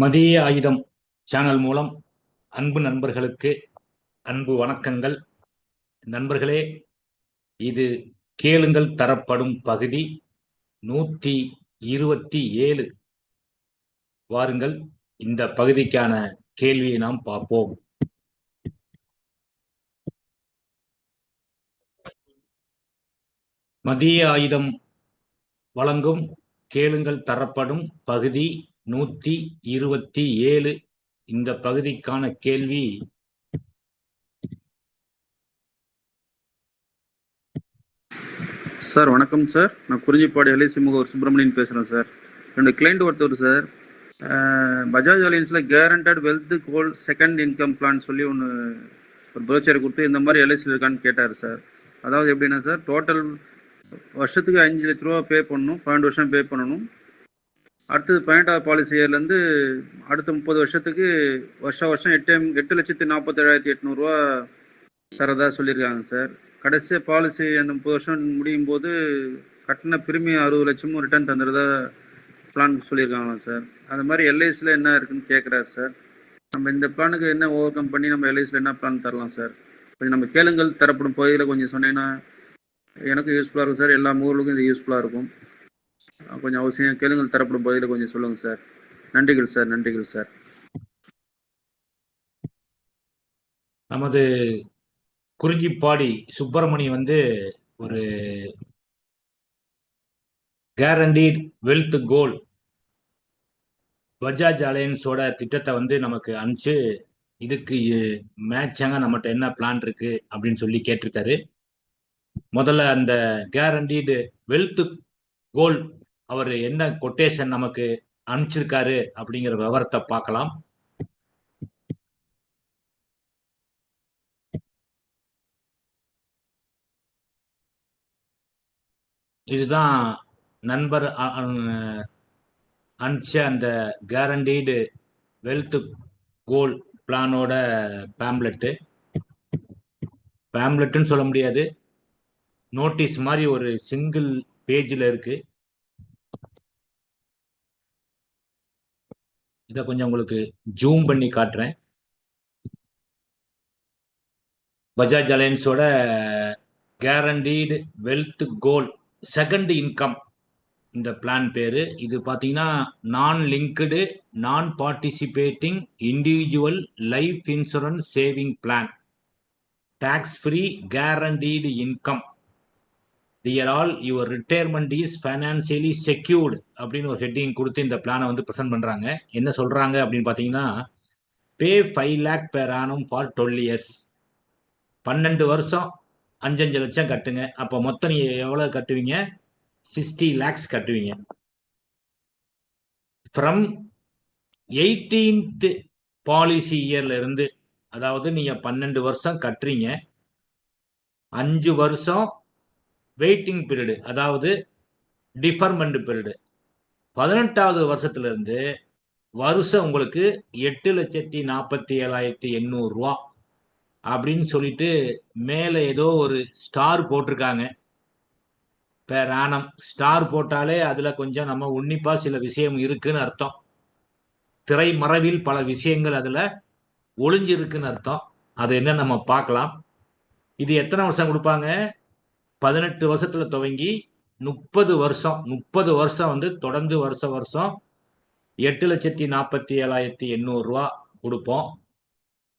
மதிய ஆயுதம் சேனல் மூலம் அன்பு நண்பர்களுக்கு அன்பு வணக்கங்கள். நண்பர்களே இது கேளுங்கள் தரப்படும் பகுதி நூத்தி இருபத்தி ஏழு. வாருங்கள் இந்த பகுதிக்கான கேள்வியை நாம் பார்ப்போம். மதிய ஆயுதம் வழங்கும் கேளுங்கள் தரப்படும் பகுதி நூத்தி இருபத்தி ஏழு இந்த பகுதிக்கான கேள்வி. சார் வணக்கம் சார். நான் குறிஞ்சிப்பாடி எல்ஐசி முகவர் சுப்பிரமணியன் பேசுகிறேன் சார். ரெண்டு கிளைண்ட் ஒருத்தர் sir. Bajaj அலையன்ஸில் guaranteed wealth goal second income plan சொல்லி ஒன்று ஒரு ப்ரோச்சர் கொடுத்து இந்த மாதிரி எல்ஐசியில் இருக்கான்னு கேட்டார் சார். அதாவது எப்படின்னா சார் டோட்டல் வருஷத்துக்கு அஞ்சு லட்ச ரூபா பே பண்ணணும் பன்னெண்டு வருஷம் பே பண்ணணும். அடுத்தது பன்னெண்டாவது பாலிசி இயர்லேருந்து அடுத்த முப்பது வருஷத்துக்கு வருஷம் வருஷம் எட்டு எட்டு லட்சத்தி நாற்பத்தேழாயிரத்தி எட்நூறுரூவா தரதா சொல்லியிருக்காங்க சார். கடைசியாக பாலிசி அந்த முப்பது வருஷம் முடியும் போது கட்டின பிரிமியம் அறுபது லட்சமும் ரிட்டர்ன் தந்துடுறதா பிளான் சொல்லியிருக்காங்களாம் சார்? அது மாதிரி எல்ஐசியில் என்ன இருக்குன்னு கேட்குறாரு சார். நம்ம இந்த பிளானுக்கு என்ன ஓவர் கம் பண்ணி நம்ம எல்ஐசியில் என்ன பிளான் தரலாம் சார்? கொஞ்சம் நம்ம கேளுங்கள் தரப்படும் பகுதியில் கொஞ்சம் சொன்னீங்கன்னா எனக்கும் யூஸ்ஃபுல்லாக இருக்கும் சார். எல்லா ஊர்களுக்கும் இது யூஸ்ஃபுல்லாக இருக்கும். கொஞ்சம் அவசியம் கேளுங்கள் தரப்படும் பகுதியில் கொஞ்சம் சொல்லுங்க சார். நன்றிகள் சார் நன்றிகள் சார். நமது குறிஞ்சிப்பாடி சுப்பிரமணி வந்து ஒரு கேரண்டீட் வெல்த் கோல் பஜாஜ் அலையன்ஸோட திட்டத்தை வந்து நமக்கு அனுப்பிச்சு இதுக்கு மேட்சாங்க நம்மகிட்ட என்ன பிளான் இருக்கு அப்படின்னு சொல்லி கேட்டிருக்காரு. முதல்ல அந்த கேரண்டீடு வெல்த் கோல் அவர் என்ன கொட்டேஷன் நமக்கு அனுப்பிச்சிருக்காரு அப்படிங்கிற விவரத்தை பார்க்கலாம். இதுதான் நண்பர் அனுப்பிச்ச அந்த கேரண்டீடு வெல்த் கோல் பிளானோட பேம்லெட்டு பேம்லெட்டுன்னு சொல்ல முடியாது. நோட்டீஸ் மாதிரி ஒரு சிங்கிள் பேஜில் இருக்குது இதை கொஞ்சம் உங்களுக்கு ஜூம் பண்ணி காட்டுறேன். Bajaj அலையன்ஸோட guaranteed wealth goal second income இந்த பிளான் பேரு. இது பார்த்தீங்கன்னா non linked non participating individual life insurance saving plan tax free guaranteed income dear all your retirement is financially secured அப்படின்னு ஒரு ஹெட்டிங் கொடுத்து இந்த பிளானை வந்து ப்ரெசென்ட் பண்ணுறாங்க என்ன சொல்கிறாங்க அப்படின்னு பார்த்தீங்கன்னா பே ஃபைவ் லேக் பேர் ஆனும் ஃபார் டுவெல் இயர்ஸ் பன்னெண்டு வருஷம் அஞ்சஞ்சு லட்சம் கட்டுங்க. அப்போ மொத்தம் நீங்கள் எவ்வளோ கட்டுவீங்க? சிக்ஸ்டி லேக்ஸ் கட்டுவீங்க. ஃப்ரம் எயிட்டீன்த் பாலிசி இயர்ல இருந்து அதாவது நீங்கள் பன்னெண்டு வருஷம் கட்டுறீங்க. அஞ்சு வருஷம் வெயிட்டிங் பீரியடு அதாவது டிஃபர்மெண்ட் பீரியடு பதினெட்டாவது வருஷத்துலேருந்து வருஷம் உங்களுக்கு எட்டு லட்சத்தி நாற்பத்தி ஏழாயிரத்தி எண்ணூறுரூவா அப்படின்னு சொல்லிட்டு மேலே ஏதோ ஒரு ஸ்டார் போட்டிருக்காங்க. பேர் ஆனம் ஸ்டார் போட்டாலே அதில் கொஞ்சம் நம்ம உன்னிப்பாக சில விஷயம் இருக்குன்னு அர்த்தம். திரைமறைவில் பல விஷயங்கள் அதில் ஒளிஞ்சிருக்குன்னு அர்த்தம். அது என்ன நம்ம பார்க்கலாம்? இது எத்தனை வருஷம் கொடுப்பாங்க? பதினெட்டு வருஷத்துல துவங்கி முப்பது வருஷம் முப்பது வருஷம் வந்து தொடர்ந்து வருஷ வருஷம் எட்டு லட்சத்தி நாற்பத்தி ஏழாயிரத்தி எண்ணூறு ரூபா கொடுப்போம்.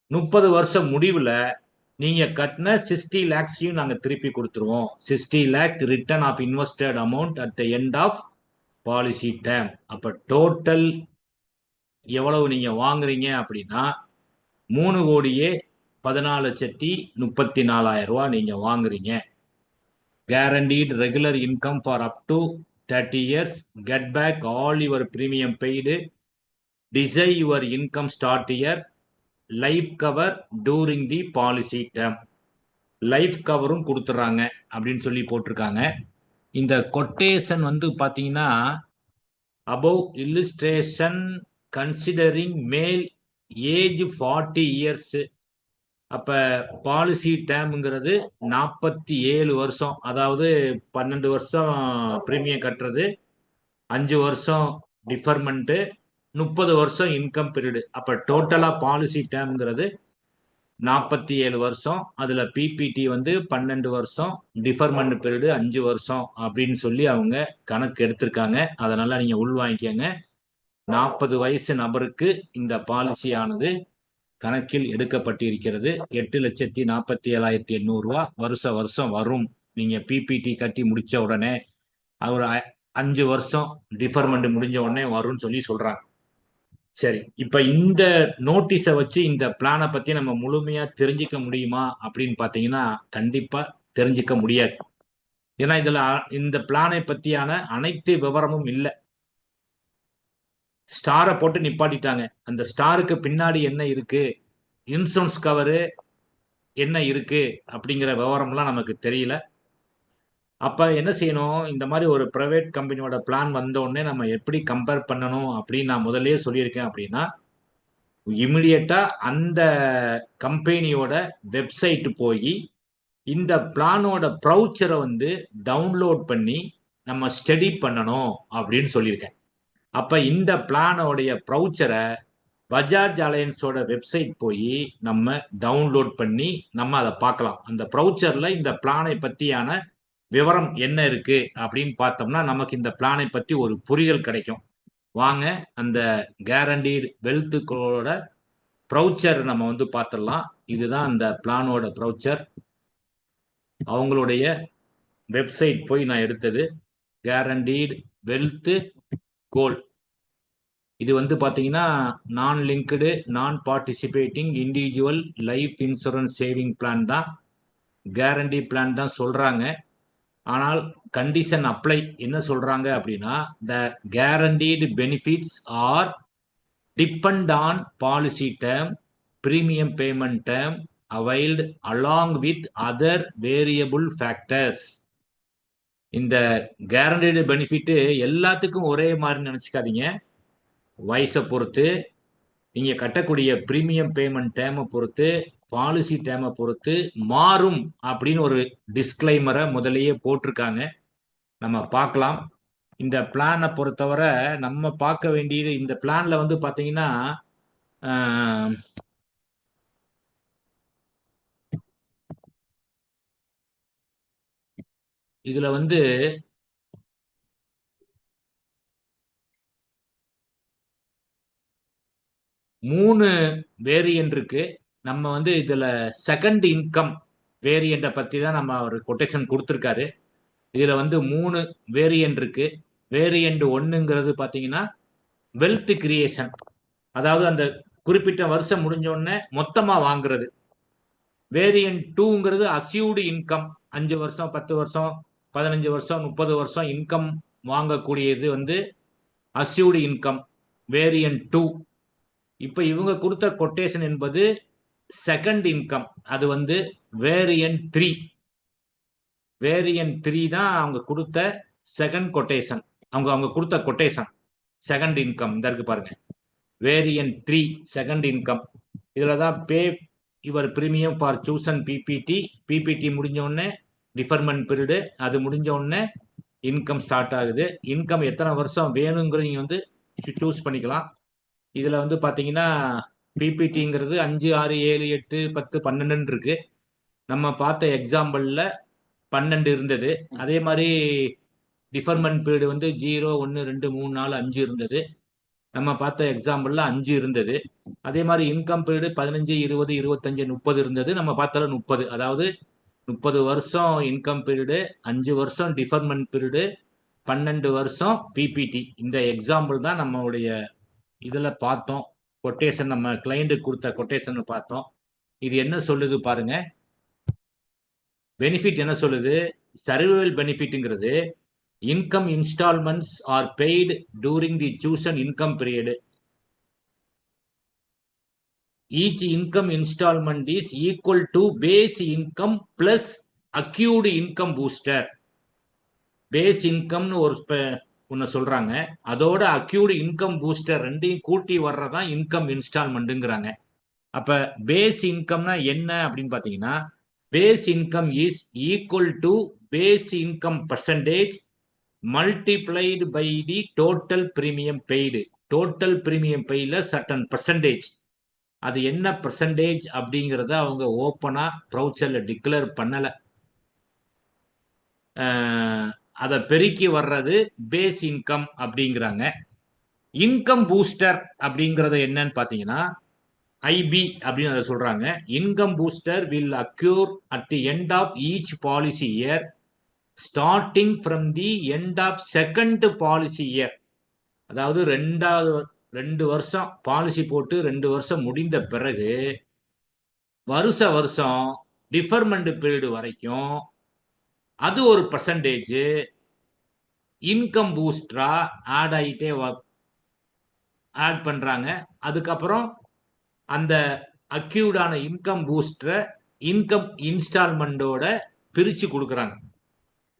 முப்பது வருஷம் முடிவுல நீங்க கட்டின சிக்ஸ்டி லேக்ஸையும் நாங்க திருப்பி கொடுத்துருவோம். Sixty lakh return of invested amount at the end of policy term. அப்ப டோட்டல் எவ்வளவு நீங்க வாங்குறீங்க அப்படின்னா மூணு கோடியே பதினாலு லட்சத்தி முப்பத்தி நாலாயிரம் ரூபா நீங்க வாங்குறீங்க. Guaranteed regular income for up to thirty years get back all your premium paid டிசை your income start year life cover during the policy term life கவரும் கொடுத்துட்றாங்க அப்படின்னு சொல்லி போட்டிருக்காங்க இந்த கொட்டேஷன் வந்து பார்த்தீங்கன்னா above illustration considering male age forty years அப்ப policy டேம்ங்கிறது நாற்பத்தி ஏழு வருஷம் அதாவது பன்னெண்டு வருஷம் ப்ரீமியம் கட்டுறது அஞ்சு வருஷம் டிஃபர்மெண்ட்டு முப்பது வருஷம் இன்கம் பீரியடு அப்ப டோட்டலா பாலிசி டேம்ங்கிறது நாற்பத்தி ஏழு வருஷம் அதுல பிபிடி வந்து பன்னெண்டு வருஷம் டிஃபர்மெண்ட் பீரியடு அஞ்சு வருஷம் அப்படின்னு சொல்லி அவங்க கணக்கு எடுத்திருக்காங்க. அதனால நீங்க உள்வாங்கிக்கங்க. நாற்பது வயசு நபருக்கு இந்த பாலிசி ஆனது கணக்கில் எடுக்கப்பட்டிருக்கிறது. எட்டு லட்சத்தி நாற்பத்தி ஏழாயிரத்தி எண்ணூறு ரூபா வருஷ வருஷம் வரும். நீங்க பிபிடி கட்டி முடிச்ச உடனே ஒரு அஞ்சு வருஷம் டிஃபர்மெண்ட் முடிஞ்ச உடனே வரும்னு சொல்லி சொல்றாங்க. சரி இப்ப இந்த நோட்டீஸை வச்சு இந்த பிளானை பத்தி நம்ம முழுமையா தெரிஞ்சுக்க முடியுமா அப்படின்னு பாத்தீங்கன்னா கண்டிப்பா தெரிஞ்சுக்க முடியாது. ஏன்னா இதுல இந்த பிளானை பத்தியான அனைத்து விவரமும் இல்லை. ஸ்டாரை போட்டு நிப்பாட்டிட்டாங்க. அந்த ஸ்டாருக்கு பின்னாடி என்ன இருக்கு? இன்சூரன்ஸ் கவரு என்ன இருக்கு? அப்படிங்கிற விவரம்லாம் நமக்கு தெரியல. அப்ப என்ன செய்யணும்? இந்த மாதிரி ஒரு பிரைவேட் கம்பெனியோட பிளான் வந்தோடனே நம்ம எப்படி கம்பேர் பண்ணணும் அப்படின்னு நான் முதல்லயே சொல்லியிருக்கேன் அப்படின்னா இமிடியட்டா அந்த கம்பெனியோட வெப்சைட் போய் இந்த பிளானோட ப்ரௌச்சரை வந்து டவுன்லோட் பண்ணி நம்ம ஸ்டடி பண்ணணும் அப்படின்னு சொல்லியிருக்கேன். அப்ப இந்த பிளானோடைய ப்ரௌச்சரை பஜாஜ் அலையன்ஸோட வெப்சைட் போய் நம்ம டவுன்லோட் பண்ணி நம்ம அதை பார்க்கலாம். அந்த ப்ரௌச்சர்ல இந்த பிளானை பத்தியான விவரம் என்ன இருக்கு அப்படின்னு பார்த்தோம்னா நமக்கு இந்த பிளானை பத்தி ஒரு புரிதல் கிடைக்கும். வாங்க அந்த கேரண்டீடு வெல்த்துக்களோட ப்ரௌச்சர் நம்ம வந்து பார்த்துடலாம். இதுதான் அந்த பிளானோட ப்ரௌச்சர் அவங்களுடைய வெப்சைட் போய் நான் எடுத்தது. கேரண்டீடு வெல்த்து கோல் இது வந்து பார்த்தீங்கன்னா non linked non participating individual life insurance saving plan தான். கேரண்டி பிளான் தான் சொல்கிறாங்க ஆனால் கண்டிஷன் அப்ளை என்ன சொல்கிறாங்க அப்படின்னா the guaranteed benefits are depend on policy term premium payment term availed along with other variable factors இந்த கேரண்டடு பெனிஃபிட்டு எல்லாத்துக்கும் ஒரே மாதிரி நினச்சிக்காதீங்க. வயசை பொறுத்து நீங்கள் கட்டக்கூடிய ப்ரீமியம் பேமெண்ட் டேமை பொறுத்து பாலிசி டேமை பொறுத்து மாறும் அப்படின்னு ஒரு டிஸ்க்ளைமரை முதலையே போட்டிருக்காங்க. நம்ம பார்க்கலாம். இந்த பிளானை பொறுத்தவரை நம்ம பார்க்க வேண்டியது இந்த பிளானில் வந்து பார்த்தீங்கன்னா இதுல வந்து மூணு வேரியன்ட் இருக்கு. நம்ம வந்து இதுல செகண்ட் இன்கம் வேரியண்ட்டை பத்தி தான் நம்ம ஒரு கொட்டேஷன் கொடுத்துருக்காரு. இதுல வந்து மூணு வேரியன்ட் இருக்கு. வேரியன்ட் ஒன்றுங்கிறது பாத்தீங்கன்னா வெல்த் கிரியேஷன் அதாவது அந்த குறிப்பிட்ட வருஷம் முடிஞ்ச உடனே மொத்தமா வாங்குறது. வேரியன்ட் டூங்கிறது அசியூடு இன்கம் அஞ்சு வருஷம் பத்து வருஷம் பதினஞ்சு வருஷம் முப்பது வருஷம் இன்கம் வாங்கக்கூடியது வந்து அசியூடு இன்கம் வேரியன்ட் டூ இப்போ இவங்க கொடுத்த கொட்டேஷன் என்பது செகண்ட் இன்கம் அது வந்து வேரியன்ட் த்ரீ வேரியன்ட் த்ரீ தான் அவங்க கொடுத்த செகண்ட் கொட்டேஷன் அவங்க அவங்க கொடுத்த கொட்டேஷன் செகண்ட் இன்கம் இந்த இருக்கு பாருங்க. வேரியன்ட் த்ரீ செகண்ட் இன்கம் இதில் தான் pay your premium for chosen PPT PPT முடிஞ்ச உடனே டிஃபர்மெண்ட் பீரியடு அது முடிஞ்ச உடனே இன்கம் ஸ்டார்ட் ஆகுது. இன்கம் எத்தனை வருஷம் வேணுங்கிறது நீங்க வந்து சூஸ் பண்ணிக்கலாம். இதில் வந்து பார்த்தீங்கன்னா பிபிடிங்கிறது அஞ்சு ஆறு ஏழு எட்டு பத்து பன்னெண்டுன்னு இருக்கு. நம்ம பார்த்த எக்ஸாம்பிளில் பன்னெண்டு இருந்தது. அதே மாதிரி டிஃபர்மெண்ட் பீரியட் வந்து ஜீரோ ஒன்று ரெண்டு மூணு நாலு அஞ்சு இருந்தது. நம்ம பார்த்த எக்ஸாம்பிளில் அஞ்சு இருந்தது. அதே மாதிரி இன்கம் பீரியடு பதினஞ்சு இருபது இருபத்தஞ்சு முப்பது இருந்தது. நம்ம பார்த்தாலும் முப்பது. அதாவது முப்பது வருஷம் இன்கம் பீரியடு அஞ்சு வருஷம் டிஃபர்மெண்ட் பீரியடு பன்னெண்டு வருஷம் பிபிடி இந்த எக்ஸாம்பிள் தான் நம்மளுடைய இதில் பார்த்தோம். கொட்டேஷன் நம்ம கிளைண்ட்டுக்கு கொடுத்த கொட்டேஷன் பார்த்தோம். இது என்ன சொல்லுது பாருங்க. பெனிஃபிட் என்ன சொல்லுது? Survival பெனிஃபிட்டுங்கிறது income instalments are paid during the chosen income period each income instalment is equal to base income plus accrued income booster base இன்கம்னு ஒரு ஒன்னு சொல்றாங்க. அதோட அக்யூடு இன்கம் பூஸ்டர் ரெண்டையும் கூட்டி வர்றதான் இன்கம் இன்ஸ்டால்மெண்ட்டுங்கிறாங்க அப்ப பேஸ் இன்கம்னா என்ன அப்படின்னு பாத்தீங்கன்னா base income is equal to base income percentage multiplied by the total premium paid total premium பெய்ல certain percentage அது என்ன பெர்சன்டேஜ் அப்படிங்கிறத அவங்க ஓப்பனாக ப்ரௌச்சரில் டிக்ளேர் பண்ணலை. அதை பெருக்கி வர்றது பேஸ் இன்கம் அப்படிங்கிறாங்க. இன்கம் பூஸ்டர் அப்படிங்கிறத என்னன்னு பார்த்தீங்கன்னா ஐபி அப்படின்னு அதை சொல்றாங்க. Income booster will accrue at the end of each policy year starting from the end of second policy year அதாவது ரெண்டாவது ரெண்டு வருஷம் பாலிசி போட்டு ரெண்டு வருஷம் முடிந்த பிறகு வருஷ வருஷம் டிஃபர்மெண்ட் பீரியடு வரைக்கும் அது ஒரு பர்சன்டேஜ் இன்கம் பூஸ்டரா ஆட் ஆகிட்டே ஆட் பண்றாங்க. அதுக்கப்புறம் அந்த அக்யூர்டான இன்கம் பூஸ்டரை இன்கம் இன்ஸ்டால்மெண்டோட பிரிச்சு கொடுக்குறாங்க.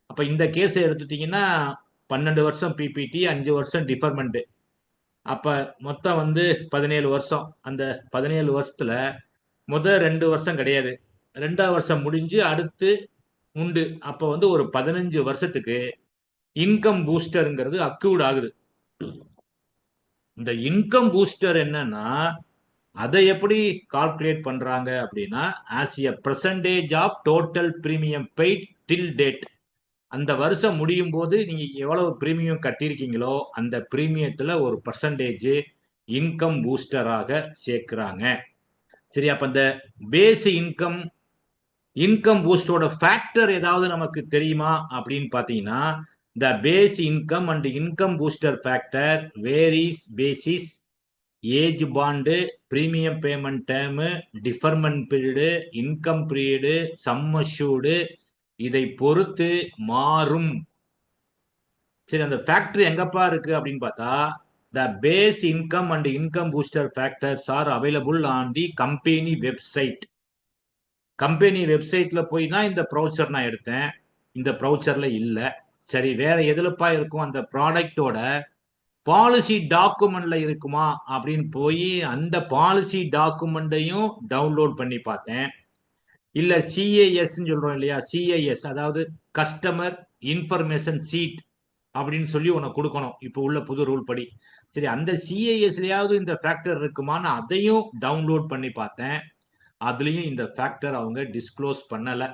அப்ப இந்த கேஸை எடுத்துட்டீங்கன்னா பன்னெண்டு வருஷம் பிபிடி அஞ்சு வருஷம் டிஃபர்மெண்ட் அப்ப மொத்தம் வந்து பதினேழு வருஷம். அந்த பதினேழு வருஷத்துல முதல் ரெண்டு வருஷம் கிடையாது. ரெண்டாவது வருஷம் முடிஞ்சு அடுத்து உண்டு. அப்ப வந்து ஒரு பதினஞ்சு வருஷத்துக்கு இன்கம் பூஸ்டருங்கிறது அக்யூட் ஆகுது. இந்த இன்கம் பூஸ்டர் என்னன்னா அதை எப்படி கால்குலேட் பண்றாங்க அப்படின்னா as a percentage of total premium paid till date அந்த வருஷம் முடியும் போது நீங்க எவ்வளவு பிரீமியம் கட்டியிருக்கீங்களோ அந்த பிரீமியத்துல ஒரு பர்சன்டேஜ் இன்கம் பூஸ்டராக சேர்க்கிறாங்க. சரி அப்ப இந்த பேஸ் இன்கம் இன்கம் பூஸ்டரோட ஃபேக்டர் ஏதாவது நமக்கு தெரியுமா அப்படின்னு பாத்தீங்கன்னா the base income and income booster factor varies basis age band premium payment term deferment period income period sum assured இதை பொறுத்து மாறும். சரி அந்த ஃபேக்டரி எங்கப்பா இருக்கு அப்படின்னு பார்த்தா the base income and income booster factors are available on the company website company வெப்சைட்ல போய் தான் இந்த ப்ரௌச்சர் நான் எடுத்தேன். இந்த ப்ரௌச்சர்ல இல்லை. சரி வேற எதுலப்பா இருக்கும்? அந்த ப்ராடக்டோட பாலிசி டாக்குமெண்ட்ல இருக்குமா அப்படின்னு போய் அந்த பாலிசி டாக்குமெண்ட்டையும் டவுன்லோட் பண்ணி பார்த்தேன். இல்ல சிஏஎஸ் சொல்றோம் இல்லையா? சிஐஎஸ் அதாவது கஸ்டமர் இன்ஃபர்மேஷன் சீட் அப்படின்னு சொல்லி உனக்கு கொடுக்கணும். இப்போ உள்ள புது ரூல் படி. சரி அந்த சிஏஎஸ்லயாவது இந்த ஃபேக்டர் இருக்குமான்னு அதையும் டவுன்லோட் பண்ணி பார்த்தேன். அதுலயும் இந்த ஃபேக்டர் அவங்க டிஸ்க்ளோஸ் பண்ணல.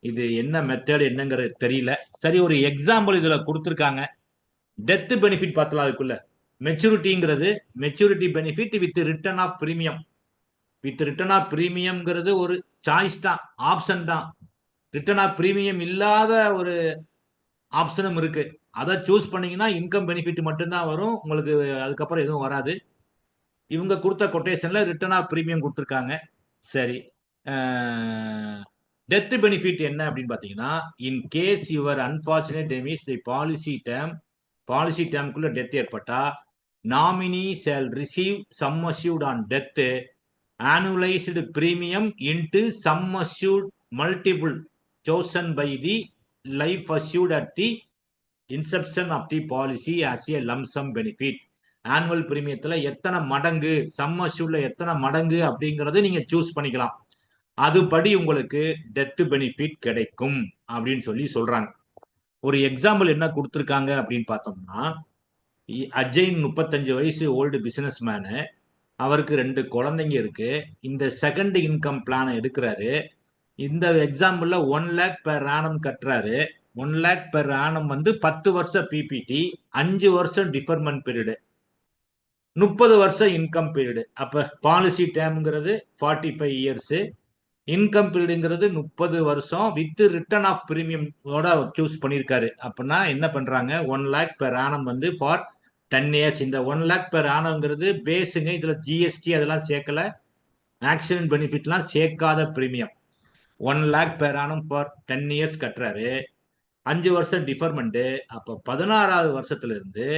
இது என்ன மெத்தட் என்னங்கிறது தெரியல. சரி ஒரு எக்ஸாம்பிள் இதுல கொடுத்துருக்காங்க. டெத் பெனிஃபிட் பார்த்தலாம் அதுக்குள்ள. மெச்சூரிட்டிங்கிறது maturity benefit with return of premium with return of பிரீமியம்ங்கிறது ஒரு சாய்ஸ் தான் ஆப்ஷன் தான். ரிட்டர்ன் ஆஃப் ப்ரீமியம் இல்லாத ஒரு ஆப்ஷனும் இருக்கு. அதை சூஸ் பண்ணீங்கன்னா இன்கம் பெனிஃபிட் மட்டும்தான் வரும். உங்களுக்கு அதுக்கப்புறம் எதுவும் வராது. இவங்க கொடுத்த கொட்டேஷன்ல ரிட்டர்ன் ஆஃப் ப்ரீமியம் கொடுத்துருக்காங்க. சரி. டெத் பெனிஃபிட் என்ன அப்படின்னு பார்த்தீங்கன்னா in case your unfortunate demise the policy term policy டேம்குள்ள death ஏற்பட்டா nominee shall receive sum assured on death annualized premium into sum assured multiple chosen by the life assured at the inception of the policy as a lump sum benefit annual ப்ரீமியத்தில் எத்தனை மடங்கு some அஷ்யூர்ல எத்தனை மடங்கு அப்படிங்கிறத நீங்க choose பண்ணிக்கலாம். அதுபடி உங்களுக்கு death benefit கிடைக்கும் அப்படின்னு சொல்லி சொல்றாங்க. ஒரு எக்ஸாம்பிள் என்ன கொடுத்துருக்காங்க அப்படின்னு பார்த்தோம்னா அஜயின் முப்பத்தஞ்சு வயசு ஓல்டு பிசினஸ் மேனு அவருக்கு ரெண்டு குழந்தைங்க இருக்கு. இந்த செகண்ட் இன்கம் பிளானை எடுக்கிறாரு. இந்த எக்ஸாம்பிள்ல ஒன் லேக் பெர் ஆனம் கட்டுறாரு. ஒன் லேக் பெர் ஆனம் வந்து பத்து வருஷம் பிபிடி அஞ்சு வருஷம் டிஃபர்மெண்ட் பீரியடு முப்பது வருஷம் இன்கம் பீரியடு அப்ப பாலிசி டேம்ங்கிறது ஃபார்ட்டி ஃபைவ் இயர்ஸ் இன்கம் பீரியடுங்கிறது முப்பது வருஷம் வித் ரிட்டர்ன் ஆஃப் பிரீமியமோட சூஸ் பண்ணியிருக்காரு அப்படின்னா என்ன பண்றாங்க? ஒன் லேக் பெர் ஆனம் வந்து ஃபார் டென் இயர்ஸ் இந்த ஒன் லேக் பெர் ஆனவங்கிறது பேஸுங்க இதுல ஜிஎஸ்டி அதெல்லாம் சேர்க்கல. ஆக்சிடென்ட் பெனிஃபிட்லாம் சேர்க்காத premium one lakh per annum per ten years கட்டுறாரு. அஞ்சு வருஷம் டிஃபர்மெண்ட்டு அப்போ பதினாறாவது வருஷத்துல இருந்து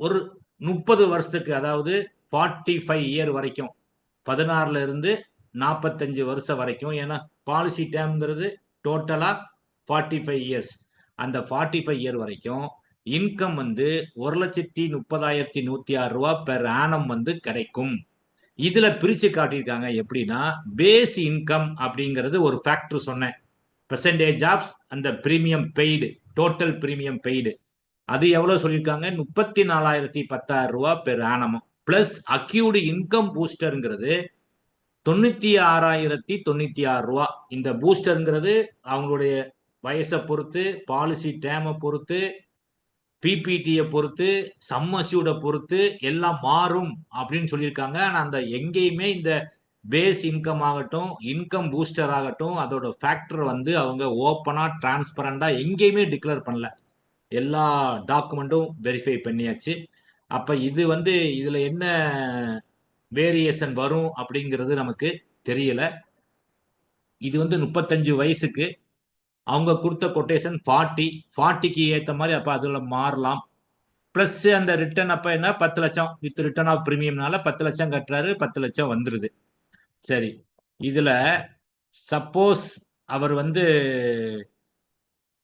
ஒரு முப்பது வருஷத்துக்கு அதாவது ஃபார்ட்டி ஃபைவ் இயர் வரைக்கும் பதினாறுல இருந்து நாற்பத்தஞ்சு வருஷம் வரைக்கும். ஏன்னா பாலிசி டேம்ங்கிறது டோட்டலாக ஃபார்ட்டி ஃபைவ் இயர்ஸ் அந்த ஃபார்ட்டி ஃபைவ் இயர் வரைக்கும் இன்கம் வந்து ஒரு லட்சத்தி முப்பதாயிரத்தி நூத்தி ஆறு ரூபா பெர் ஆனம் வந்து கிடைக்கும். இதுல பிரிச்சு காட்டியிருக்காங்க எப்படின்னா பேஸ் இன்கம் அப்படிங்கிறது ஒரு ஃபேக்டர் சொன்னேன். பெர்சன்டேஜ் ஆஃப் அந்த premium paid total premium paid அது எவ்வளவு சொல்லியிருக்காங்க? முப்பத்தி நாலாயிரத்தி பத்தாயிரம் ரூபா பெர் ஆனமும் பிளஸ் அக்யூடு இன்கம் பூஸ்டருங்கிறது தொண்ணூத்தி ஆறாயிரத்தி தொண்ணூத்தி ஆறு ரூபா. இந்த பூஸ்டருங்கிறது அவங்களுடைய வயசை பொறுத்து பாலிசி டேமை பொறுத்து பிபிடியை பொறுத்து சம்மசியோட பொறுத்து எல்லாம் மாறும் அப்படின்னு சொல்லியிருக்காங்க. ஆனால் அந்த எங்கேயுமே இந்த பேஸ் இன்கம் ஆகட்டும் இன்கம் பூஸ்டர் ஆகட்டும் அதோட ஃபேக்டர் வந்து அவங்க ஓப்பனாக டிரான்ஸ்பரண்டாக எங்கேயுமே டிக்ளேர் பண்ணல. எல்லா டாக்குமெண்ட்டும் வெரிஃபை பண்ணியாச்சு. அப்போ இது வந்து இதில் என்ன வேரியேஷன் வரும் அப்படிங்கிறது நமக்கு தெரியல. இது வந்து முப்பத்தஞ்சு வயசுக்கு அவங்க கொடுத்த கொட்டேஷன் ஃபார்ட்டி ஃபார்ட்டிக்கு ஏற்ற மாதிரி அப்போ அதில் மாறலாம். ப்ளஸ் அந்த ரிட்டர்ன் அப்போ என்ன? பத்து லட்சம். வித் ரிட்டர்ன் ஆஃப் ப்ரீமியம்னால பத்து லட்சம் கட்டுறாரு பத்து லட்சம் வந்துடுது சரி. இதில் சப்போஸ் அவர் வந்து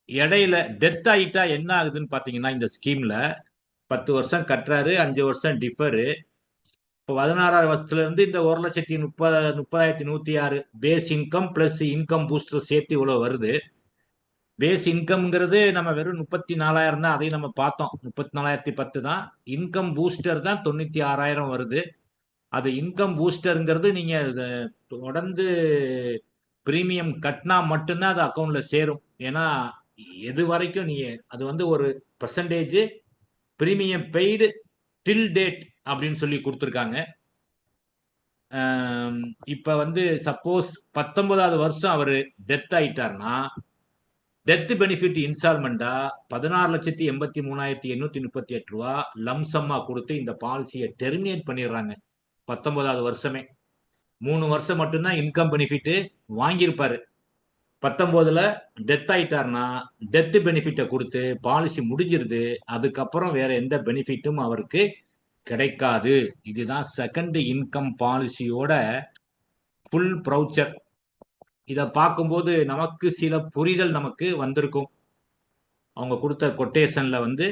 இடையில டெத் ஆகிட்டா என்ன ஆகுதுன்னு பார்த்தீங்கன்னா இந்த ஸ்கீமில் பத்து வருஷம் கட்டுறாரு அஞ்சு வருஷம் டிஃபரு இப்போ பதினாறாவது வருஷத்துல இருந்து இந்த ஒரு லட்சத்தி முப்பது முப்பதாயிரத்தி நூற்றி ஆறு base income plus income booster சேர்த்து இவ்வளோ வருது. பேஸ் இன்கம்ங்கிறது நம்ம வெறும் முப்பத்தி நாலாயிரம் தான் அதையும் நம்ம பார்த்தோம். முப்பத்தி நாலாயிரத்தி பத்து தான். இன்கம் பூஸ்டர் தான் தொண்ணூத்தி ஆறாயிரம் வருது. அது இன்கம் பூஸ்டருங்கிறது நீங்க தொடர்ந்து பிரீமியம் கட்டினா மட்டும்தான் அது அக்கௌண்ட்ல சேரும். ஏன்னா எது வரைக்கும் நீங்க அது வந்து ஒரு percentage premium paid till date அப்படின்னு சொல்லி கொடுத்துருக்காங்க. இப்ப வந்து சப்போஸ் பத்தொன்பதாவது வருஷம் அவர் டெத் ஆயிட்டார்னா டெத் பெனிஃபிட் இன்ஸ்டால்மெண்டா பதினாறு லட்சத்தி எண்பத்தி மூணாயிரத்தி எண்ணூத்தி முப்பத்தி எட்டு ரூபா லம்சம்மா கொடுத்து இந்த பாலிசியை டெர்மினேட் பண்ணிடுறாங்க. பத்தொன்பதாவது வருஷமே. மூணு வருஷம் மட்டும்தான் இன்கம் பெனிஃபிட் வாங்கியிருப்பாரு. பத்தொன்பதுல டெத் ஆயிட்டார்னா டெத் பெனிஃபிட்டை கொடுத்து பாலிசி முடிஞ்சிருது. அதுக்கப்புறம் வேற எந்த பெனிஃபிட்டும் அவருக்கு கிடைக்காது. இதுதான் செகண்ட் இன்கம் பாலிசியோட ஃபுல் ப்ரௌச்சர் இதை பார்க்கும்போது நமக்கு சில புரிதல் நமக்கு வந்திருக்கும். அவங்க கொடுத்த கொட்டேஷன்ல வந்து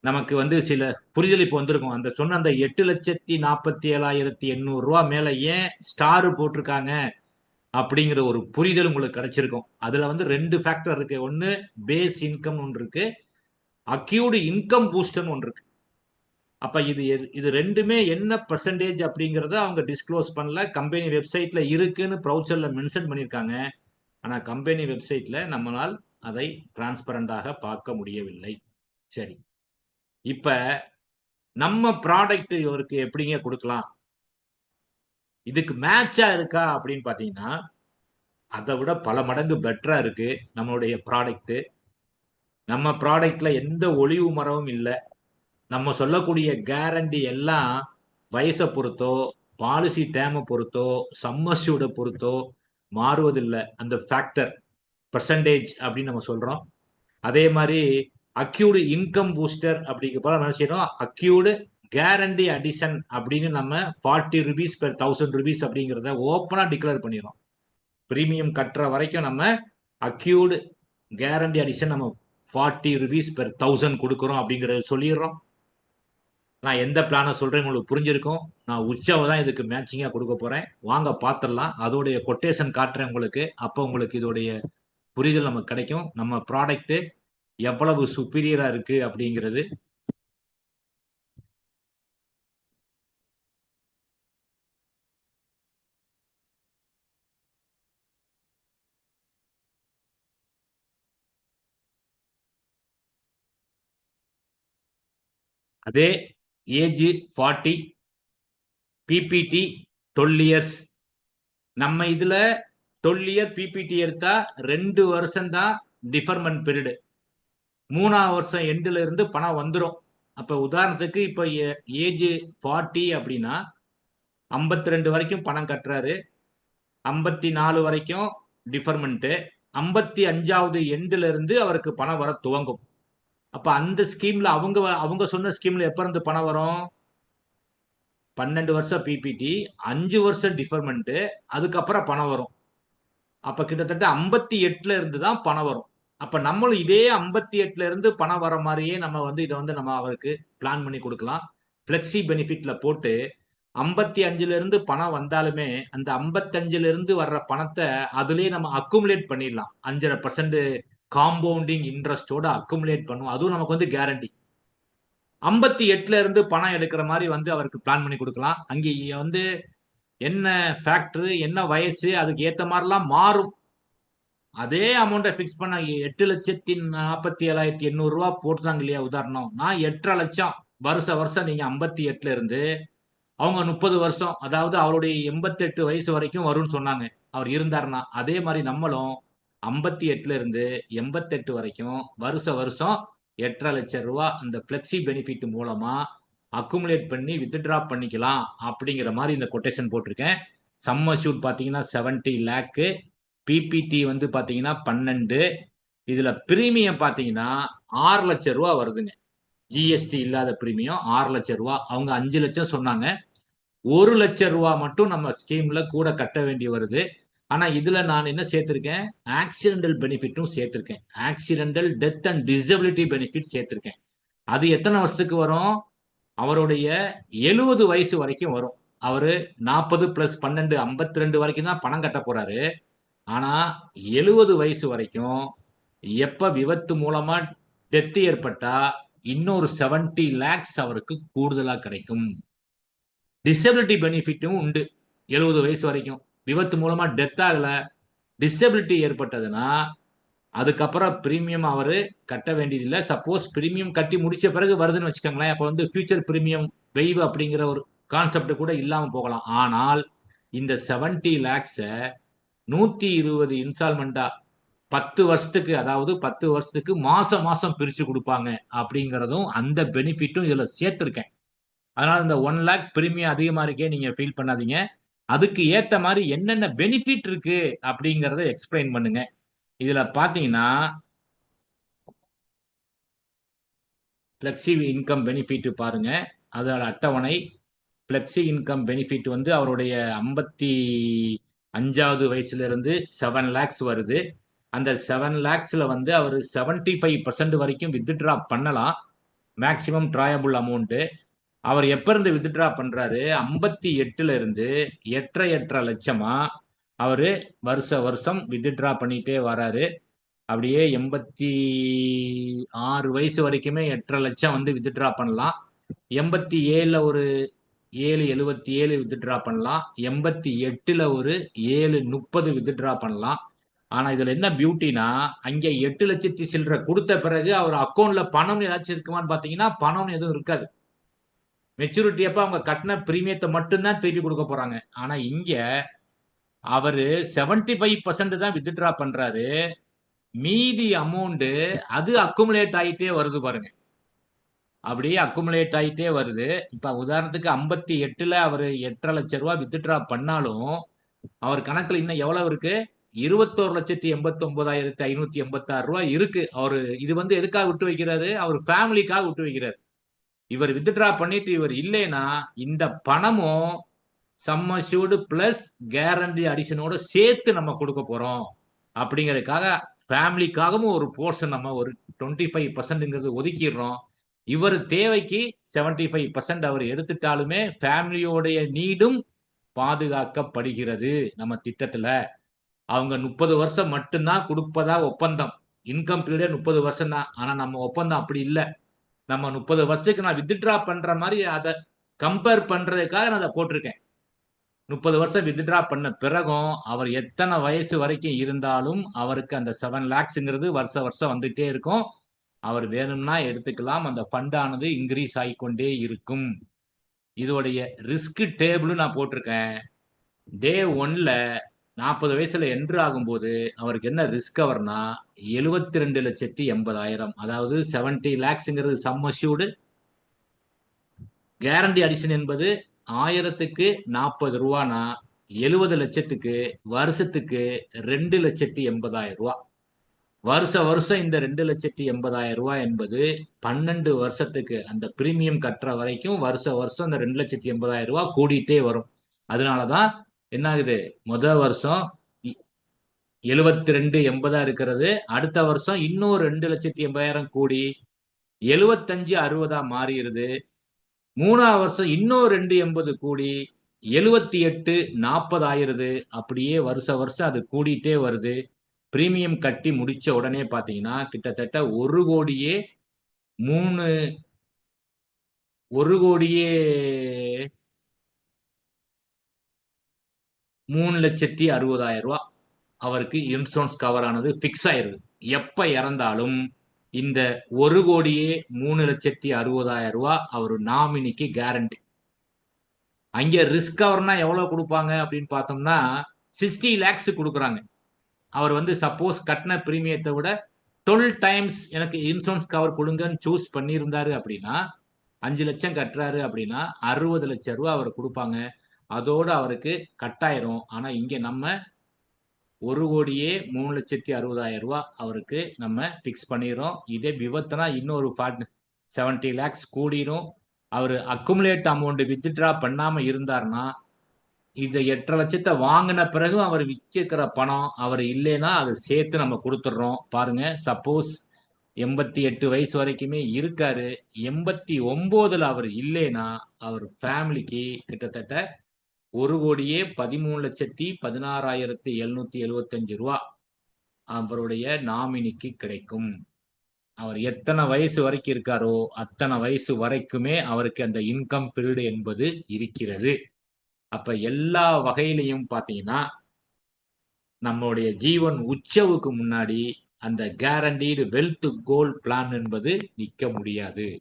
நமக்கு வந்து சில புரிதல் இப்போ வந்திருக்கும். அந்த சொன்ன அந்த எட்டு லட்சத்தி நாற்பத்தி ஏழாயிரத்தி எண்ணூறு ரூபா மேல ஏன் ஸ்டாரு போட்டிருக்காங்க அப்படிங்கிற ஒரு புரிதல் உங்களுக்கு கிடைச்சிருக்கும். அதுல வந்து ரெண்டு ஃபேக்டர் இருக்கு. ஒன்னு பேஸ் இன்கம் ஒன்று இருக்கு. அக்யூடு இன்கம் பூஸ்டர்னு ஒன்று இருக்கு. அப்ப இது இது ரெண்டுமே என்ன பர்சன்டேஜ் அப்படிங்கறத அவங்க டிஸ்க்ளோஸ் பண்ணல. கம்பெனி வெப்சைட்ல இருக்குன்னு ப்ரௌச்சர்ல மென்ஷன் பண்ணியிருக்காங்க ஆனா கம்பெனி வெப்சைட்ல நம்மளால் அதை டிரான்ஸ்பரண்டாக பார்க்க முடியவில்லை. சரி. இப்ப நம்ம ப்ராடக்ட் இவருக்கு எப்படிங்க கொடுக்கலாம்? இதுக்கு மேட்சா இருக்கா அப்படின்னு பாத்தீங்கன்னா அதை விட பல மடங்கு பெட்டரா இருக்கு நம்மளுடைய ப்ராடக்ட் நம்ம ப்ராடக்ட்ல எந்த ஒளிவு மரமும் இல்லை. நம்ம சொல்லக்கூடிய கேரண்டி எல்லாம் வயசை பொறுத்தோ பாலிசி டேமை பொறுத்தோ சம்மர்ஷூட பொறுத்தோ மாறுவதில்லை. அந்த ஃபேக்டர் பர்சன்டேஜ் அப்படின்னு நம்ம சொல்றோம். அதே மாதிரி அக்யூடு இன்கம் பூஸ்டர் அப்படிங்கிற போல நினைச்சிடும் அக்யூடு கேரண்டி அடிஷன் அப்படின்னு நம்ம forty rupees per thousand rupees அப்படிங்கிறத ஓப்பனாக டிக்ளேர் பண்ணிடுறோம். ப்ரீமியம் கட்டுற வரைக்கும் நம்ம அக்யூடு கேரண்டி அடிஷன் நம்ம ஃபார்ட்டி ருபீஸ் பெர் தௌசண்ட் கொடுக்குறோம் அப்படிங்கிறத சொல்லிடுறோம். நான் எந்த பிளானை சொல்றேன் உங்களுக்கு புரிஞ்சிருக்கும். நான் உச்சாவை தான் இதுக்கு மேட்சிங்காக கொடுக்க போறேன். வாங்க பார்த்துடலாம் அதோடைய கொட்டேஷன் காட்டுறேன் உங்களுக்கு. அப்போ உங்களுக்கு இதோடைய புரிதல் நமக்கு கிடைக்கும். நம்ம ப்ராடக்ட்டு எவ்வளவு சுப்பீரியராக இருக்கு அப்படிங்கிறது. அதே age forty PPT twelve years நம்ம இதுல டுவெல் இயர் பிபிடி எடுத்தா ரெண்டு வருஷம் தான் டிஃபர்மெண்ட் பீரியடு மூணாவது வருஷம் எண்டில் இருந்து பணம் வந்துடும் அப்போ உதாரணத்துக்கு இப்போ ஏஜ் ஃபார்ட்டி அப்படின்னா ஐம்பத்தி ரெண்டு வரைக்கும் பணம் கட்டுறாரு. ஐம்பத்தி நாலு வரைக்கும் டிஃபர்மெண்ட்டு ஐம்பத்தி அஞ்சாவது எண்டில் இருந்து அவருக்கு பணம் வர துவங்கும். அப்ப அந்த ஸ்கீம்ல அவங்க அவங்க சொன்ன ஸ்கீம்ல எப்ப இருந்து பணம் வரும்? பன்னெண்டு வருஷம் பிபிடி அஞ்சு வருஷம் டிஃபர்மெண்ட் அதுக்கப்புறம் பணம் வரும். அப்ப கிட்டத்தட்ட ஐம்பத்தி எட்டுல இருந்து தான் பணம் வரும். அப்ப நம்மளும் இதே ஐம்பத்தி எட்டுல இருந்து பணம் வர மாதிரியே நம்ம வந்து இதை வந்து நம்ம அவருக்கு பிளான் பண்ணி கொடுக்கலாம். பிளெக்சி பெனிஃபிட்ல போட்டு ஐம்பத்தி அஞ்சுல இருந்து பணம் வந்தாலுமே அந்த ஐம்பத்தஞ்சுல இருந்து வர்ற பணத்தை அதுலயே நம்ம அக்குமுலேட் பண்ணிடலாம். அஞ்சரை பர்சன்ட் காம்பவுண்டிங் இன்ட்ரெஸ்டோட அக்குமுலேட் பண்ணுவோம் அதுவும் நமக்கு வந்து கேரண்டி ஐம்பத்தி எட்டுல இருந்து பணம் எடுக்கிற மாதிரி வந்து அவருக்கு பிளான் பண்ணி கொடுக்கலாம். அங்கே வந்து என்ன ஃபேக்டர் என்ன வயசு அதுக்கு ஏத்த மாதிரிலாம் மாறும். அதே அமௌண்ட்டை ஃபிக்ஸ் பண்ண எட்டு லட்சத்தி நாற்பத்தி ஏழாயிரத்தி எண்ணூறு ரூபா போட்டுதாங்க இல்லையா உதாரணம். நான் எட்டரை லட்சம் வருஷ வருஷம் நீங்க ஐம்பத்தி எட்டுல இருந்து அவங்க முப்பது வருஷம் அதாவது அவருடைய எண்பத்தெட்டு வயசு வரைக்கும் வரும்னு சொன்னாங்க. அவர் இருந்தாருன்னா அதே மாதிரி நம்மளும் ஐம்பத்தி எட்டுல இருந்து எண்பத்தெட்டு வரைக்கும் வருஷ வருஷம் எட்டரை லட்சம் ரூபா அந்த பிளெக்சி பெனிஃபிட் மூலமா அக்குமுலேட் பண்ணி வித்ட்ரா பண்ணிக்கலாம் அப்படிங்கிற மாதிரி இந்த கொட்டேஷன் போட்டிருக்கேன். சம்மர் ஷூட் பார்த்தீங்கன்னா செவன்டி லேக்கு பிபிடி வந்து பார்த்தீங்கன்னா பன்னெண்டு. இதுல பிரீமியம் பார்த்தீங்கன்னா ஆறு லட்சம் ரூபா வருதுங்க. ஜிஎஸ்டி இல்லாத பிரீமியம் ஆறு லட்சம் ரூபா. அவங்க அஞ்சு லட்சம் சொன்னாங்க. ஒரு லட்சம் ரூபா மட்டும் நம்ம ஸ்கீம்ல கூட கட்ட வேண்டி வருது. ஆனா இதுல நான் என்ன சேர்த்திருக்கேன்? ஆக்சிடென்டல் பெனிஃபிட்டும் சேர்த்திருக்கேன். Accidental death and disability benefit சேர்த்திருக்கேன். அது எத்தனை வருஷத்துக்கு வரும்? அவருடைய எழுபது வயசு வரைக்கும் வரும். அவரு நாற்பது பிளஸ் பன்னெண்டு ஐம்பத்தி ரெண்டு வரைக்கும் தான் பணம் கட்ட போறாரு. ஆனா எழுபது வயசு வரைக்கும் எப்ப விபத்து மூலமா டெத்து ஏற்பட்டா இன்னொரு செவன்டி லேக்ஸ் அவருக்கு கூடுதலா கிடைக்கும். டிசபிலிட்டி பெனிஃபிட்டும் உண்டு. எழுபது வயசு வரைக்கும். விபத்து மூலமா டெத் ஆகல டிசபிலிட்டி ஏற்பட்டதுன்னா அதுக்கப்புறம் பிரீமியம் அவர் கட்ட வேண்டியதில்லை. சப்போஸ் பிரீமியம் கட்டி முடிச்ச பிறகு வருதுன்னு வச்சுக்கோங்களேன். அப்போ வந்து ஃபியூச்சர் பிரீமியம் வெய்வு அப்படிங்கிற ஒரு கான்செப்ட் கூட இல்லாமல் போகலாம். ஆனால் இந்த செவன்டி லேக்ஸை நூற்றி இருபது இன்ஸ்டால்மெண்டா பத்து வருஷத்துக்கு அதாவது பத்து வருஷத்துக்கு மாசம் மாசம் பிரிச்சு கொடுப்பாங்க அப்படிங்கிறதும் அந்த பெனிஃபிட்டும் இதில் சேர்த்துருக்கேன். அதனால இந்த ஒன் லேக் பிரீமியம் அதிகமாக இருக்கே நீங்கள் ஃபீல் பண்ணாதீங்க. அதுக்கு ஏத்த மாதிரி என்னென்ன பெனிஃபிட் இருக்கு அப்படிங்கறத எக்ஸ்பிளைன் பண்ணுங்க. இதுல பாத்தீங்கன்னா பிளெக்சி இன்கம் பெனிஃபிட் பாருங்க. அதோட அட்டவணை பிளெக்சி இன்கம் பெனிஃபிட் வந்து அவருடைய ஐம்பத்தி அஞ்சாவது வயசுல இருந்து செவன் லேக்ஸ் வருது. அந்த செவன் லேக்ஸ்ல வந்து அவர் செவன்டி ஃபைவ் பர்சன்ட் வரைக்கும் வித்ட்ரா பண்ணலாம். மேக்சிமம் ட்ராயபிள் அமௌண்ட்டு அவர் எப்ப இருந்து வித்ட்ரா பண்றாரு? ஐம்பத்தி எட்டுல இருந்து எட்டரை எட்டரை லட்சமா அவரு வருஷ வருஷம் வித்ட்ரா பண்ணிட்டே வராரு. அப்படியே எண்பத்தி ஆறு வயசு வரைக்குமே எட்டரை லட்சம் வந்து வித்ட்ரா பண்ணலாம். எண்பத்தி ஏழுல ஒரு ஏழு எழுபத்தி ஏழு வித்ட்ரா பண்ணலாம். எண்பத்தி எட்டுல ஒரு ஏழு முப்பது வித்ட்ரா பண்ணலாம். ஆனா இதுல என்ன பியூட்டினா அங்க எட்டு லட்சத்தி சில்லற கொடுத்த பிறகு அவர் அக்கௌண்ட்ல பணம் ஏதாச்சும் இருக்குமான்னு பாத்தீங்கன்னா பணம் எதுவும் இருக்காது. மெச்சூரிட்டி அப்ப அவங்க கட்டின பிரீமியத்தை மட்டும்தான் திருப்பி கொடுக்க போறாங்க. ஆனா இங்க அவரு செவன்டி ஃபைவ் பர்சன்ட் தான் வித்ட்ரா பண்றாரு. மீதி அமௌண்ட் அது அக்குமுலேட் ஆகிட்டே வருது பாருங்க. அப்படியே அக்குமுலேட் ஆகிட்டே வருது. இப்ப உதாரணத்துக்கு ஐம்பத்தி எட்டுல அவர் எட்டரை லட்சம் ரூபாய் வித்ட்ரா பண்ணாலும் அவர் கணக்குல இன்னும் எவ்வளவு இருக்கு? இருபத்தோரு லட்சத்தி எண்பத்தி ஒன்பதாயிரத்தி ஐநூத்தி ரூபா ரூபாய் இருக்கு. அவரு இது வந்து எதுக்காக விட்டு வைக்கிறாரு? அவர் ஃபேமிலிக்காக விட்டு வைக்கிறாரு. இவர் வித்ட்ரா பண்ணிட்டு இவர் இல்லைன்னா இந்த பணமும் சம்மஷூடு பிளஸ் கேரண்டி அடிஷனோட சேர்த்து நம்ம கொடுக்க போறோம். அப்படிங்கறதுக்காக ஃபேமிலிக்காகவும் ஒரு போர்ஷன் நம்ம ஒரு டுவெண்ட்டி ஃபைவ் பர்சன்ட்ங்கிறது ஒதுக்கிடுறோம். இவர் தேவைக்கு செவன்டி ஃபைவ் பர்சன்ட் அவர் எடுத்துட்டாலுமே ஃபேமிலியோடைய நீடும் பாதுகாக்கப்படுகிறது நம்ம திட்டத்துல. அவங்க முப்பது வருஷம் மட்டும்தான் கொடுப்பதா ஒப்பந்தம். இன்கம் பீரியட் முப்பது வருஷம் தான் ஆனா நம்ம ஒப்பந்தம் அப்படி இல்லை. நம்ம முப்பது வருஷத்துக்கு நான் வித்ட்ரா பண்ற மாதிரி அதை கம்பேர் பண்றதுக்காக நான் அதை போட்டிருக்கேன். முப்பது வருஷம் வித்ட்ரா பண்ண பிறகும் அவர் எத்தனை வயசு வரைக்கும் இருந்தாலும் அவருக்கு அந்த செவன் லேக்ஸுங்கிறது வருஷ வருஷம் வந்துட்டே இருக்கும். அவர் வேணும்னா எடுத்துக்கலாம். அந்த ஃபண்டானது இன்க்ரீஸ் ஆகிக்கொண்டே இருக்கும். இதோடைய ரிஸ்க் டேபிளும் நான் போட்டிருக்கேன். டே ஒன்ல நாற்பது வயசுல என்ட்ரு ஆகும்போது அவருக்கு என்ன ரிஸ்க் அவர்னா எழுபத்தி ரெண்டு லட்சத்தி எண்பதாயிரம் அதாவது செவன்டி லேக்ஸ்ங்கிறது சம்மஷ்யூடு கேரண்டி அடிஷன் என்பது ஆயிரத்துக்கு நாற்பது ரூபானா எழுபது லட்சத்துக்கு வருஷத்துக்கு ரெண்டு லட்சத்தி எண்பதாயிரம் ரூபா. வருஷ வருஷம் இந்த ரெண்டு லட்சத்தி எண்பதாயிரம் ரூபாய் என்பது பன்னெண்டு வருஷத்துக்கு அந்த பிரீமியம் கட்டுற வரைக்கும் வருஷ வருஷம் இந்த ரெண்டு லட்சத்தி எண்பதாயிரம் ரூபாய் கூடிட்டே வரும். அதனாலதான் என்ன ஆகுது முத வருஷம் எழுபத்தி ரெண்டு எண்பதா இருக்கிறது. அடுத்த வருஷம் இன்னும் ரெண்டு லட்சத்தி எண்பதாயிரம் கூடி எழுபத்தஞ்சு அறுபதா மாறிடுது. மூணாவது வருஷம் இன்னும் ரெண்டு எண்பது கூடி எழுபத்தி எட்டு நாற்பது ஆயிருது அப்படியே வருஷ வருஷம் அது கூடிட்டே வருது. பிரீமியம் கட்டி முடிச்ச உடனே பாத்தீங்கன்னா கிட்டத்தட்ட ஒரு கோடியே மூணு ஒரு கோடியே மூணு லட்சத்தி அறுபதாயிரம் ரூபா. அவருக்கு இன்சூரன்ஸ் கவர் ஆனது ஃபிக்ஸ் ஆயிருது. எப்ப இறந்தாலும் இந்த ஒரு கோடியே மூணு லட்சத்தி அறுபதாயிரம் ரூபா அவர் நாமினிக்கு கேரண்டி அங்க ரிஸ்க் கவர்னா எவ்வளவு கொடுப்பாங்க அப்படின்னு பார்த்தோம்னா சிக்ஸ்டி லேக்ஸ் கொடுக்குறாங்க. அவர் வந்து சப்போஸ் கட்டின பிரீமியத்தை விட டுவெல் டைம்ஸ் எனக்கு இன்சூரன்ஸ் கவர் கொடுங்கன்னு சூஸ் பண்ணியிருந்தாரு அப்படின்னா அஞ்சு லட்சம் கட்டுறாரு அப்படின்னா அறுபது லட்சம் ரூபா அவர் கொடுப்பாங்க. அதோடு அவருக்கு கட்டாயிரும். ஆனால் இங்கே நம்ம ஒரு கோடியே மூணு லட்சத்தி அறுபதாயிரம் ரூபா அவருக்கு நம்ம ஃபிக்ஸ் பண்ணிடுறோம். இதே விபத்துனா இன்னொரு ஃபார்ட் செவன்டி லேக்ஸ் கூடிரும். அவர் அக்குமுலேட் அமௌண்ட் வித்ட்ரா பண்ணாமல் இருந்தாருன்னா இந்த எட்டரை லட்சத்தை வாங்கின பிறகு அவர் விற்கிற பணம் அவர் இல்லைன்னா அதை சேர்த்து நம்ம கொடுத்துட்றோம். பாருங்க சப்போஸ் எண்பத்தி எட்டு வயசு வரைக்குமே இருக்காரு. எண்பத்தி ஒம்போதுல அவர் இல்லைன்னா அவர் ஃபேமிலிக்கு கிட்டத்தட்ட ஒரு கோடியே பதிமூணு லட்சத்தி பதினாறாயிரத்தி எழுநூத்தி எழுவத்தஞ்சு ரூபா அவருடைய நாமினிக்கு கிடைக்கும். அவர் எத்தனை வயசு வரைக்கும் இருக்காரோ அத்தனை வயசு வரைக்குமே அவருக்கு அந்த இன்கம் பீரியடு என்பது இருக்கிறது. அப்ப எல்லா வகையிலையும் பாத்தீங்கன்னா நம்மளுடைய ஜீவன் உச்சவுக்கு முன்னாடி அந்த கேரண்டீடு வெல்த் கோல் பிளான் என்பது நிற்க முடியாது.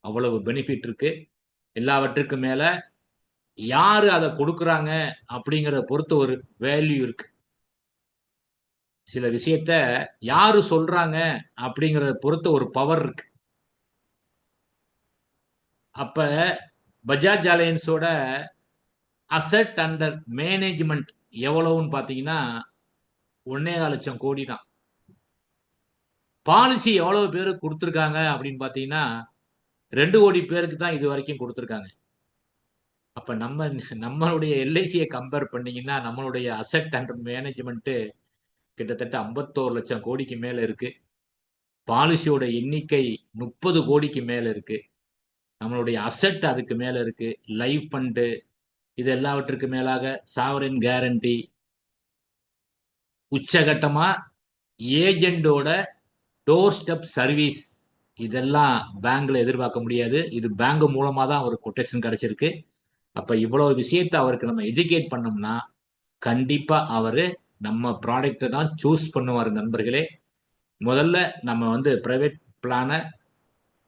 அவ்வளவு பெனிஃபிட் இருக்கு. எல்லாவற்றுக்கும் மேல யாரு அதை கொடுக்குறாங்க அப்படிங்கிறத பொறுத்து ஒரு வேல்யூ இருக்கு. சில விஷயத்த யாரு சொல்றாங்க அப்படிங்கிறத பொறுத்து ஒரு பவர் இருக்கு. அப்ப பஜாஜ் அலையன்ஸோட அசட் அண்டர் மேனேஜ்மெண்ட் எவ்வளவுன்னு பாத்தீங்கன்னா ஒன்னே லட்சம் கோடி தான். பாலிசி எவ்வளவு பேருக்கு கொடுத்துருக்காங்க அப்படின்னு பாத்தீங்கன்னா ரெண்டு கோடி பேருக்கு தான் இது வரைக்கும் கொடுத்துருக்காங்க. அப்ப நம்ம நம்மளுடைய எல்ஐசியை கம்பேர் பண்ணீங்கன்னா நம்மளுடைய அசட் அண்ட் மேனேஜ்மெண்ட்டு கிட்டத்தட்ட ஐம்பத்தோரு லட்சம் கோடிக்கு மேல இருக்கு. பாலிசியோட எண்ணிக்கை முப்பது கோடிக்கு மேல இருக்கு. நம்மளுடைய அசட் அதுக்கு மேல இருக்கு. லைஃப் ஃபண்டு இது எல்லாவற்றுக்கு மேலாக சாவரின் கேரண்டி உச்சகட்டமா ஏஜெண்டோட டோர் ஸ்டெப் சர்வீஸ் இதெல்லாம் பேங்க்ல எதிர்பார்க்க முடியாது. இது பேங்க் மூலமா தான் ஒரு கொட்டேஷன் கிடைச்சிருக்கு. அப்ப இவ்வளவு விஷயத்த அவருக்கு நம்ம எஜுகேட் பண்ணோம்னா கண்டிப்பா அவரு நம்ம ப்ராடக்டை தான் சூஸ் பண்ணுவார் நண்பர்களே. முதல்ல நம்ம வந்து பிரைவேட் பிளானை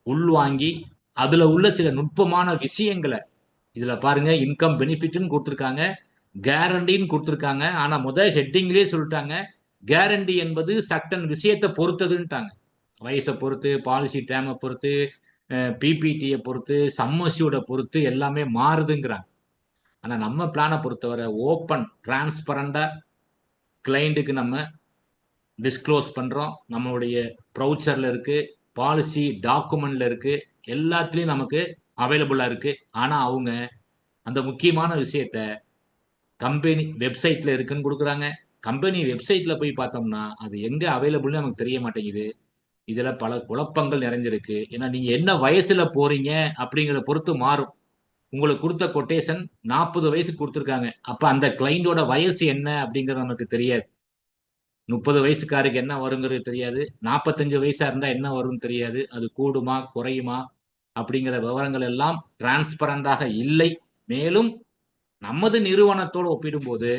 உள்வாங்கி அதுல உள்ள சில நுட்பமான விஷயங்களை இதுல பாருங்க இன்கம் பெனிஃபிட்னு கொடுத்துருக்காங்க கேரண்டின்னு கொடுத்துருக்காங்க. ஆனா முதல் ஹெட்டிங்லேயே சொல்லிட்டாங்க கேரண்டி என்பது சட்டன் விஷயத்தை பொறுத்ததுன்ட்டாங்க வயசை பொறுத்து பாலிசி டேமை பொறுத்து பிபிடியை பொறுத்து சம்மசியோட பொறுத்து எல்லாமே மாறுதுங்கிறாங்க. ஆனால் நம்ம பிளானை பொறுத்தவரை ஓப்பன் டிரான்ஸ்பரண்டாக கிளைண்ட்டுக்கு நம்ம டிஸ்க்ளோஸ் பண்ணுறோம் நம்மளுடைய ப்ரௌச்சரில் இருக்குது பாலிசி டாக்குமெண்ட்ல இருக்குது எல்லாத்துலேயும் நமக்கு அவைலபிளாக இருக்குது ஆனால் அவங்க அந்த முக்கியமான விஷயத்த கம்பெனி வெப்சைட்டில் இருக்குன்னு கொடுக்குறாங்க. கம்பெனி வெப்சைட்டில் போய் பார்த்தோம்னா அது எங்கே அவைலபிள்னு நமக்கு தெரிய மாட்டேங்குது. இதுல பல குழப்பங்கள் நிறைஞ்சிருக்கு. ஏன்னா நீங்க என்ன வயசுல போறீங்க அப்படிங்கிறத பொறுத்து மாறும். உங்களுக்கு கொடுத்த கொட்டேஷன் நாற்பது வயசு கொடுத்துருக்காங்க. அப்ப அந்த கிளைண்டோட வயசு என்ன அப்படிங்கிறது நமக்கு தெரியாது. முப்பது வயசுக்காருக்கு என்ன வருங்கிறது தெரியாது. நாற்பத்தஞ்சு வயசா இருந்தா என்ன வரும்னு தெரியாது. அது கூடுமா குறையுமா அப்படிங்கிற விவரங்கள் எல்லாம் டிரான்ஸ்பரண்டாக இல்லை. மேலும் நமது நிறுவனத்தோடு ஒப்பிடும்போது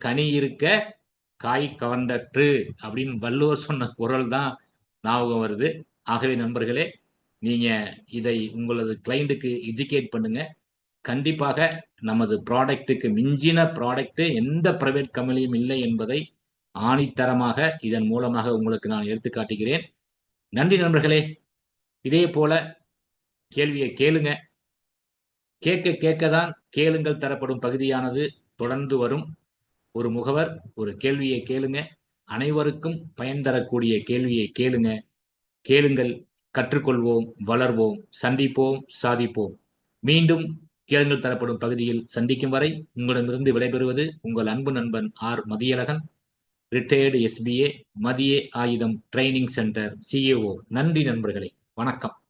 கனி இருக்க காய் கவர்ந்தற்று அப்படின்னு வள்ளுவர் சொன்ன குரல் தான் ஞாபகம் வருது. ஆகவே நண்பர்களே நீங்க இதை உங்களது கிளைண்ட்டுக்கு எஜுகேட் பண்ணுங்க. கண்டிப்பாக நமது ப்ராடக்ட்டுக்கு மிஞ்சின ப்ராடக்ட் எந்த பிரைவேட் கம்பெனியும் இல்லை என்பதை ஆணித்தரமாக இதன் மூலமாக உங்களுக்கு நான் எடுத்துக்காட்டுகிறேன் நன்றி நண்பர்களே. இதே போல கேள்வியை கேளுங்க. கேட்க கேட்க தான் கேளுங்கள் தரப்படும் பகுதியானது தொடர்ந்து வரும். ஒரு முகவர் ஒரு கேள்வியை கேளுங்க. அனைவருக்கும் பயன் தரக்கூடிய கேள்வியை கேளுங்க. கேளுங்கள் கற்றுக்கொள்வோம் வளர்வோம் சந்திப்போம் சாதிப்போம். மீண்டும் கேளுங்கள் தரப்படும் பகுதியில் சந்திக்கும் வரை உங்களிடமிருந்து விடைபெறுவது உங்கள் அன்பு நண்பன் ஆர். மதியழகன் ரிட்டையர்டு எஸ்பிஏ மதிய ஆயுதம் ட்ரைனிங் சென்டர் சிஏஓ நன்றி நண்பர்களே. வணக்கம்.